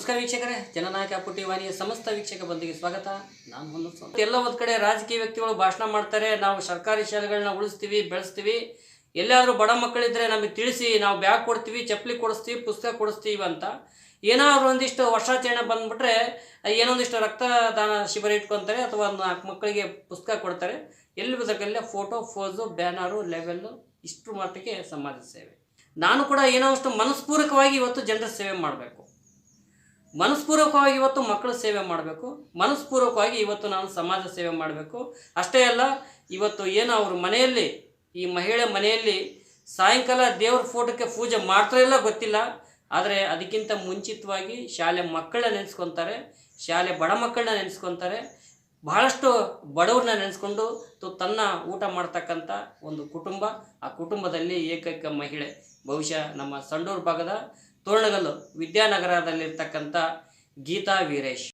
ನಮಸ್ಕಾರ ವೀಕ್ಷಕರೇ, ಜನನಾಯಕ ಪುಟ್ಟಿ ವಾಣಿಯ ಸಮಸ್ತ ವೀಕ್ಷಕ ಬಂದಿಗೆ ಸ್ವಾಗತ. ನಾನು ಹೊಂದಿಸ್ತೀನಿ ಎಲ್ಲ ಒಂದು ಕಡೆ ರಾಜಕೀಯ ವ್ಯಕ್ತಿಗಳು ಭಾಷಣ ಮಾಡ್ತಾರೆ, ನಾವು ಸರ್ಕಾರಿ ಶಾಲೆಗಳನ್ನ ಉಳಿಸ್ತೀವಿ, ಬೆಳೆಸ್ತೀವಿ. ಎಲ್ಲಾದರೂ ಬಡ ಮಕ್ಕಳಿದ್ರೆ ನಮಗೆ ತಿಳಿಸಿ, ನಾವು ಬ್ಯಾಗ್ ಕೊಡ್ತೀವಿ, ಚಪ್ಪಲಿ ಕೊಡಿಸ್ತೀವಿ, ಪುಸ್ತಕ ಕೊಡಿಸ್ತೀವಿ ಅಂತ. ಏನಾದ್ರು ಒಂದಿಷ್ಟು ವರ್ಷಾಚರಣೆ ಬಂದ್ಬಿಟ್ರೆ, ಏನೊಂದಿಷ್ಟು ರಕ್ತದಾನ ಶಿಬಿರ ಇಟ್ಕೊತಾರೆ, ಅಥವಾ ನಾಲ್ಕು ಮಕ್ಕಳಿಗೆ ಪುಸ್ತಕ ಕೊಡ್ತಾರೆ. ಎಲ್ಲಿ ಬೇಕಲ್ಲೇ ಫೋಟೋ, ಫೋಸು, ಬ್ಯಾನರು, ಲೆವೆಲ್ಲು ಇಷ್ಟು ಮಟ್ಟಿಗೆ ಸಮಾಜ ಸೇವೆ. ನಾನು ಕೂಡ ಏನೋ ಅಷ್ಟು ಮನಸ್ಪೂರ್ವಕವಾಗಿ ಇವತ್ತು ಜನರ ಸೇವೆ ಮಾಡಬೇಕು. ಮನಸ್ಪೂರ್ವಕವಾಗಿ ಇವತ್ತು ಮಕ್ಕಳ ಸೇವೆ ಮಾಡಬೇಕು. ಮನಸ್ಪೂರ್ವಕವಾಗಿ ಇವತ್ತು ನಾನು ಸಮಾಜ ಸೇವೆ ಮಾಡಬೇಕು. ಅಷ್ಟೇ ಅಲ್ಲ, ಇವತ್ತು ಏನು ಅವ್ರ ಮನೆಯಲ್ಲಿ, ಈ ಮಹಿಳೆ ಮನೆಯಲ್ಲಿ ಸಾಯಂಕಾಲ ದೇವ್ರ ಫೋಟೋಕ್ಕೆ ಪೂಜೆ ಮಾಡ್ತಾ ಇಲ್ಲ ಗೊತ್ತಿಲ್ಲ. ಆದರೆ ಅದಕ್ಕಿಂತ ಮುಂಚಿತವಾಗಿ ಶಾಲೆ ಮಕ್ಕಳನ್ನ ನೆನೆಸ್ಕೊತಾರೆ. ಶಾಲೆ ಬಡ ಮಕ್ಕಳನ್ನ ನೆನೆಸ್ಕೊತಾರೆ. ಬಹಳಷ್ಟು ಬಡವ್ರನ್ನ ನೆನೆಸ್ಕೊಂಡು ತನ್ನ ಊಟ ಮಾಡ್ತಕ್ಕಂಥ ಒಂದು ಕುಟುಂಬ, ಆ ಕುಟುಂಬದಲ್ಲಿ ಏಕೈಕ ಮಹಿಳೆ. ಬಹುಶಃ ನಮ್ಮ ಸಂಡೂರು ಭಾಗದ ತೋರಣಗಲ್ಲು ವಿದ್ಯಾನಗರದಲ್ಲಿರ್ತಕ್ಕಂಥ ಗೀತಾ ವೀರೇಶ್.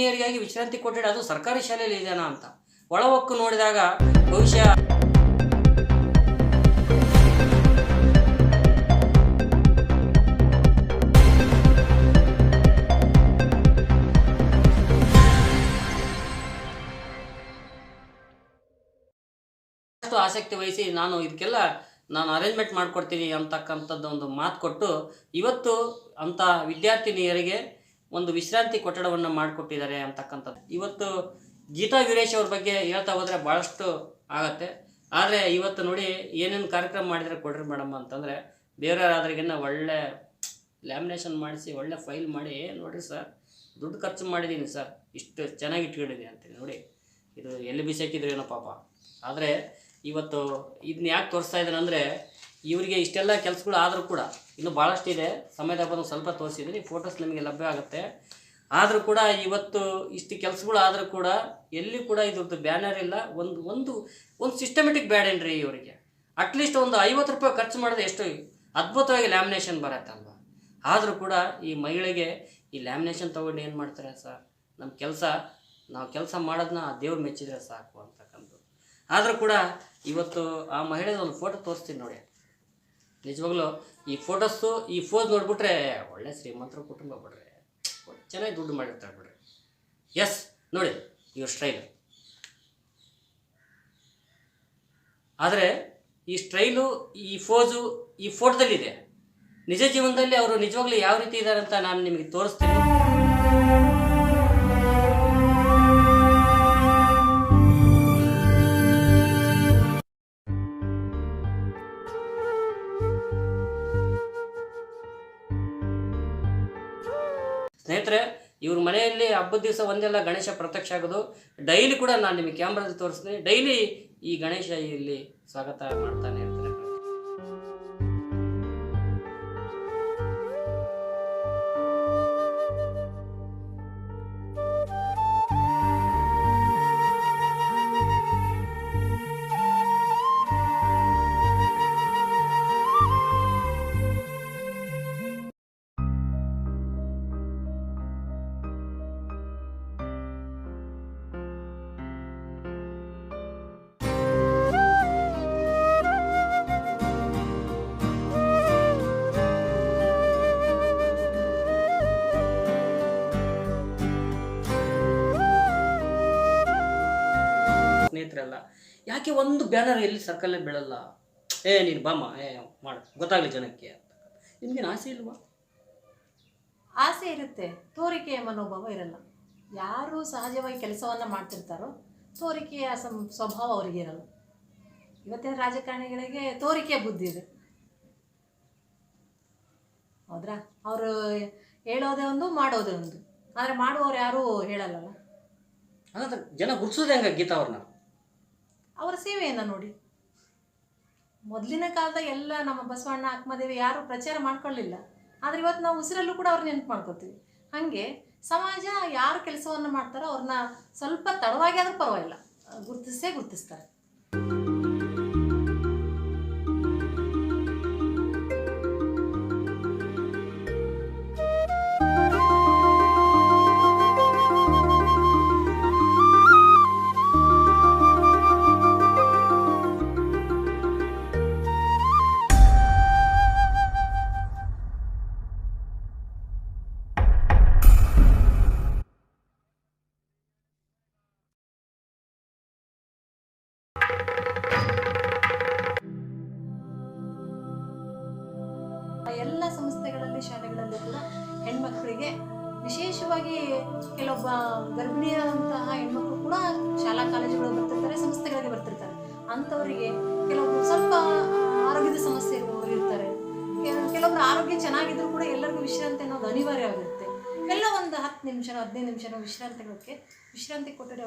ವಿದ್ಯಾರ್ಥಿನಿಯರಿಗಾಗಿ ವಿಶ್ರಾಂತಿ ಕೊಟ್ಟಿಡ ಅದು ಸರ್ಕಾರಿ ಶಾಲೆಯಲ್ಲಿ ಇದೆಯಾ ಅಂತ. ಒಳಹೊಕ್ಕು ನೋಡಿದಾಗ ಬಹುಶಃ ಆಸಕ್ತಿ ವಹಿಸಿ ನಾನು ಇದಕ್ಕೆಲ್ಲ ನಾನು ಅರೇಂಜ್ಮೆಂಟ್ ಮಾಡಿಕೊಡ್ತೀನಿ ಅಂತಕ್ಕಂಥದ್ದು ಒಂದು ಮಾತು ಕೊಟ್ಟು ಇವತ್ತು ಅಂಥ ವಿದ್ಯಾರ್ಥಿನಿಯರಿಗೆ ಒಂದು ವಿಶ್ರಾಂತಿ ಕೊಠಡವನ್ನು ಮಾಡಿಕೊಟ್ಟಿದ್ದಾರೆ ಅಂತಕ್ಕಂಥದ್ದು. ಇವತ್ತು ಗೀತಾ ವೀರೇಶ್ ಅವ್ರ ಬಗ್ಗೆ ಹೇಳ್ತಾ ಹೋದರೆ ಭಾಳಷ್ಟು ಆಗತ್ತೆ. ಆದರೆ ಇವತ್ತು ನೋಡಿ ಏನೇನು ಕಾರ್ಯಕ್ರಮ ಮಾಡಿದರೆ ಕೊಡ್ರಿ ಮೇಡಮ್ ಅಂತಂದರೆ ಬೇರೆಯವರಾದ್ರಿಗಿನ್ನ ಒಳ್ಳೆ ಲ್ಯಾಮಿನೇಷನ್ ಮಾಡಿಸಿ, ಒಳ್ಳೆ ಫೈಲ್ ಮಾಡಿ ನೋಡಿರಿ ಸರ್, ದುಡ್ಡು ಖರ್ಚು ಮಾಡಿದ್ದೀನಿ ಸರ್, ಇಷ್ಟು ಚೆನ್ನಾಗಿ ಇಟ್ಕೊಂಡಿದ್ದೀನಿ ಅಂತೇಳಿ ನೋಡಿ, ಇದು ಎಲ್ಲಿ ಬಿಸಾಕಿದ್ರು ಏನೋ ಪಾಪ. ಆದರೆ ಇವತ್ತು ಇದನ್ನ ಯಾಕೆ ತೋರಿಸ್ತಾ ಇದ್ದಾನೆ ಅಂದರೆ, ಇವರಿಗೆ ಇಷ್ಟೆಲ್ಲ ಕೆಲಸಗಳು ಆದರೂ ಕೂಡ ಇನ್ನೂ ಭಾಳಷ್ಟು ಇದೆ. ಸಮಯದಾಗ ಬಂದು ಸ್ವಲ್ಪ ತೋರಿಸಿದ್ದೀನಿ ಫೋಟೋಸ್ ನಿಮಗೆ ಲಭ್ಯ ಆಗುತ್ತೆ. ಆದರೂ ಕೂಡ ಇವತ್ತು ಇಷ್ಟು ಕೆಲಸಗಳು ಆದರೂ ಕೂಡ ಎಲ್ಲಿ ಕೂಡ ಇದ್ರದ್ದು ಬ್ಯಾನರ್ ಇಲ್ಲ. ಒಂದು ಒಂದು ಒಂದು ಸಿಸ್ಟಮೆಟಿಕ್ ಬ್ಯಾಡೇನ್ರಿ ಇವರಿಗೆ? ಅಟ್ಲೀಸ್ಟ್ ಒಂದು ಐವತ್ತು ರೂಪಾಯಿ ಖರ್ಚು ಮಾಡಿದ್ರೆ ಎಷ್ಟು ಅದ್ಭುತವಾಗಿ ಲ್ಯಾಮಿನೇಷನ್ ಬರತ್ತೆ ಅಲ್ವಾ? ಆದರೂ ಕೂಡ ಈ ಮಹಿಳೆಗೆ ಈ ಲ್ಯಾಮಿನೇಷನ್ ತೊಗೊಂಡು ಏನು ಮಾಡ್ತಾರೆ ಸರ್? ನಮ್ಮ ಕೆಲಸ, ನಾವು ಕೆಲಸ ಮಾಡೋದನ್ನ ದೇವ್ರು ಮೆಚ್ಚಿದ್ರೆ ಸಾಕು ಅಂತಕ್ಕಂಥದ್ದು. ಆದರೂ ಕೂಡ ಇವತ್ತು ಆ ಮಹಿಳೆದ ಒಂದು ಫೋಟೋ ತೋರಿಸ್ತೀನಿ ನೋಡಿ. ನಿಜವಾಗ್ಲೂ ಈ ಫೋಟೋಸು, ಈ ಫೋಸ್ ನೋಡ್ಬಿಟ್ರೆ ಒಳ್ಳೆ ಶ್ರೀಮಂತರ ಕುಟುಂಬ ಬಿಡ್ರಿ. ಚೆನ್ನಾಗಿ ದುಡ್ಡು ಮಾಡಿರ್ತಾರೆ ಬಿಡ್ರಿ. ಎಸ್ ನೋಡಿ ಇವ್ರ ಸ್ಟೈಲ್ ಆದರೆ ಈ ಸ್ಟೈಲು, ಈ ಫೋಸು, ಈ ಫೋಟೋದಲ್ಲಿದೆ. ನಿಜ ಜೀವನದಲ್ಲಿ ಅವರು ನಿಜವಾಗ್ಲೂ ಯಾವ ರೀತಿ ಇದ್ದಾರೆ ಅಂತ ನಾನು ನಿಮಗೆ ತೋರಿಸ್ತೀನಿ. ಹಬ್ಬದ ದಿವಸ ಒಂದೆಲ್ಲ ಗಣೇಶ ಪ್ರತ್ಯಕ್ಷ ಆಗೋದು. ಡೈಲಿ ಕೂಡ ನಾನು ನಿಮಗೆ ಕ್ಯಾಮ್ರಾದಲ್ಲಿ ತೋರಿಸ್ತೀನಿ. ಡೈಲಿ ಈ ಗಣೇಶ ಇಲ್ಲಿ ಸ್ವಾಗತ ಮಾಡ್ತಾನೆ ಯಾಕೆ ಒಂದು ಬ್ಯಾನರ್ ಎಲ್ಲಿ ಸರ್ಕಲ್ಲೇ ಬೀಳಲ್ಲ. ಏ ನೀನು ಬಾಮ ಏ ಮಾಡು. ಗೊತ್ತಾಗಲಿ ಜನಕ್ಕೆ ಅಂತ. ನಿಮ್ಗೇನು ಆಸೆ ಇಲ್ವಾ? ಆಸೆ ಇರುತ್ತೆ. ತೋರಿಕೆಯ ಮನೋಭಾವ ಇರಲ್ಲ. ಯಾರು ಸಹಜವಾಗಿ ಕೆಲಸವನ್ನು ಮಾಡ್ತಿರ್ತಾರೋ ತೋರಿಕೆಯ ಸಂ ಸ್ವಭಾವ ಅವರಿಗೆ ಇರಲ್ಲ. ಇವತ್ತಿನ ರಾಜಕಾರಣಿಗಳಿಗೆ ತೋರಿಕೆಯ ಬುದ್ಧಿ ಇದೆ. ಹೌದ್ರಾ? ಅವರು ಹೇಳೋದೇ ಒಂದು ಮಾಡೋದೇ ಒಂದು. ಆದರೆ ಮಾಡುವವರು ಯಾರೂ ಹೇಳಲ್ಲಲ್ಲ. ಅದ್ರ ಜನ ಗುರ್ಸೋದೇ ಹಂಗ ಗೀತಾ ಅವ್ರನ್ನ. ಅವರ ಸೇವೆಯನ್ನು ನೋಡಿ. ಮೊದಲಿನ ಕಾಲದ ಎಲ್ಲ ನಮ್ಮ ಬಸವಣ್ಣ ಆತ್ಮದೇವಿ ಯಾರು ಪ್ರಚಾರ ಮಾಡ್ಕೊಳ್ಳಿಲ್ಲ. ಆದರೆ ಇವತ್ತು ನಾವು ಉಸಿರಲ್ಲೂ ಕೂಡ ಅವ್ರು ನೆನಪು ಮಾಡ್ಕೋತೀವಿ. ಹಾಗೆ ಸಮಾಜ ಯಾರು ಕೆಲಸವನ್ನು ಮಾಡ್ತಾರೋ ಅವ್ರನ್ನ ಸ್ವಲ್ಪ ತಡವಾಗಿ ಆದರೂ ಪರವಾಗಿಲ್ಲ. ಗುರುತಿಸೇ ಗುರುತಿಸ್ತಾರೆ.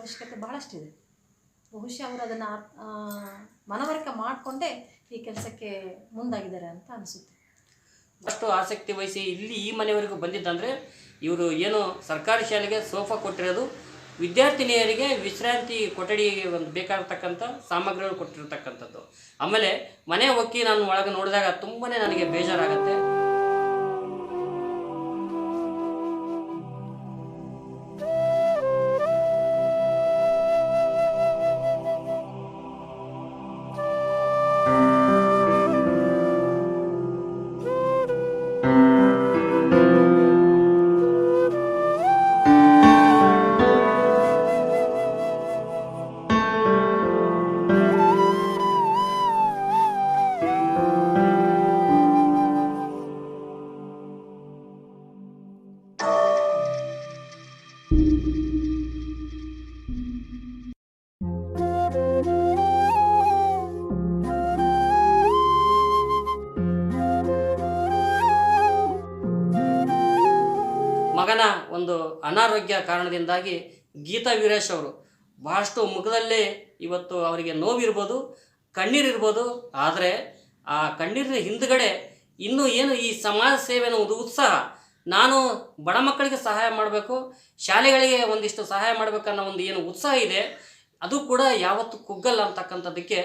ಅವಶ್ಯಕತೆ ಬಹಳಷ್ಟಿದೆ ಬಹುಶಃ ಅವರು ಅದನ್ನು ಮನವರಿಕೆ ಮಾಡಿಕೊಂಡೇ ಈ ಕೆಲಸಕ್ಕೆ ಮುಂದಾಗಿದ್ದಾರೆ ಅಂತ ಅನಿಸುತ್ತೆ. ಅಷ್ಟು ಆಸಕ್ತಿ ವಹಿಸಿ ಇಲ್ಲಿ ಈ ಮನೆಯವರೆಗೂ ಬಂದಿದ್ದಂದರೆ ಇವರು ಏನು ಸರ್ಕಾರಿ ಶಾಲೆಗೆ ಸೋಫಾ ಕೊಟ್ಟಿರೋದು, ವಿದ್ಯಾರ್ಥಿನಿಯರಿಗೆ ವಿಶ್ರಾಂತಿ ಕೊಠಡಿ ಒಂದು ಬೇಕಾಗಿರ್ತಕ್ಕಂಥ ಸಾಮಗ್ರಿಗಳು ಕೊಟ್ಟಿರ್ತಕ್ಕಂಥದ್ದು. ಆಮೇಲೆ ಮನೆ ಒಕ್ಕಿ ನಾನು ಒಳಗೆ ನೋಡಿದಾಗ ತುಂಬಾ ನನಗೆ ಬೇಜಾರಾಗತ್ತೆ. ಒಂದು ಅನಾರೋಗ್ಯ ಕಾರಣದಿಂದಾಗಿ ಗೀತಾ ವೀರೇಶ್ ಅವರು ಬಹಳಷ್ಟು ಮುಖದಲ್ಲೇ ಇವತ್ತು ಅವರಿಗೆ ನೋವಿರ್ಬೋದು, ಕಣ್ಣೀರಿರ್ಬೋದು. ಆದರೆ ಆ ಕಣ್ಣೀರಿನ ಹಿಂದುಗಡೆ ಇನ್ನೂ ಏನು ಈ ಸಮಾಜ ಸೇವೆ ಒಂದು ಉತ್ಸಾಹ, ನಾನು ಬಡ ಮಕ್ಕಳಿಗೆ ಸಹಾಯ ಮಾಡಬೇಕು, ಶಾಲೆಗಳಿಗೆ ಒಂದಿಷ್ಟು ಸಹಾಯ ಮಾಡಬೇಕನ್ನೋ ಒಂದು ಏನು ಉತ್ಸಾಹ ಇದೆ, ಅದು ಕೂಡ ಯಾವತ್ತೂ ಕುಗ್ಗಲ್ಲ ಅಂತಕ್ಕಂಥದ್ದಕ್ಕೆ